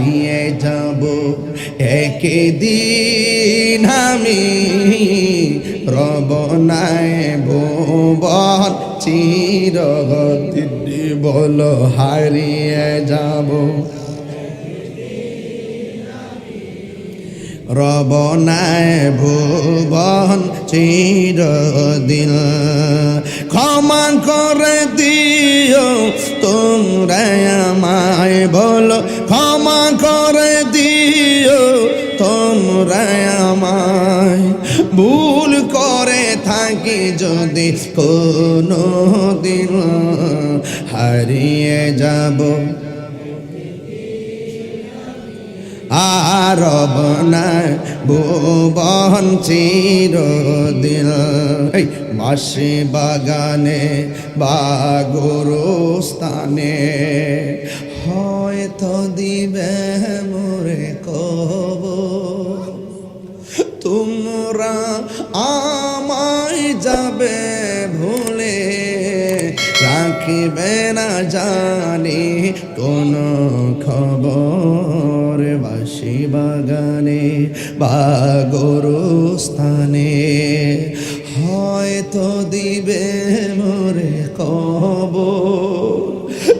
হারিয়ে যাব। একদিন আমি রব নাই ভুবন চিরগতি বলো হারিয়ে যাব। রব নাই ভুবন চিরদিন ক্ষমা করে দিও আমায়। ভুল করে থাকি যদি কোনো দিন হারিয়ে যাব। আরব নাই চিরদিন। এই মাসি বাগানে বা স্থানে হয়তো দিবে মোরে কব তোমরা আমায় যাবে ভুলে, রাখিবে না জানি কোন খবর। বাসি বাগানে বা স্থানে হয়তো দিবে মোরে কব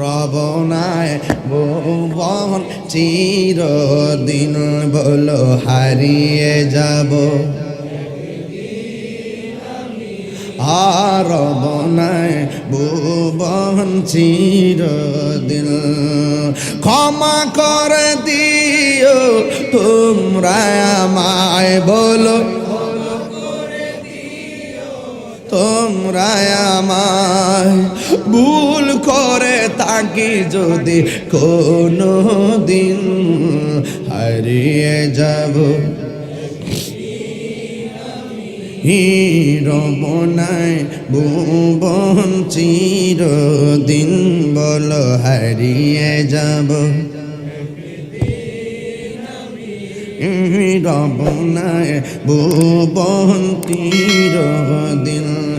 রবনায় ভুবন চিরদিন বলো হারিয়ে যাব। আর বনায় ভুবন চিরদিন ক্ষমা করে দিও, তোমরা আমায় বলো তোমরা আমায় ভুল করে তাকি যদি কোনো দিন হারিয়ে যাব। হিরবনায় ভুবন চিরদিন বল হারিয়ে যাব। রবনায় ভুবন চিরদিন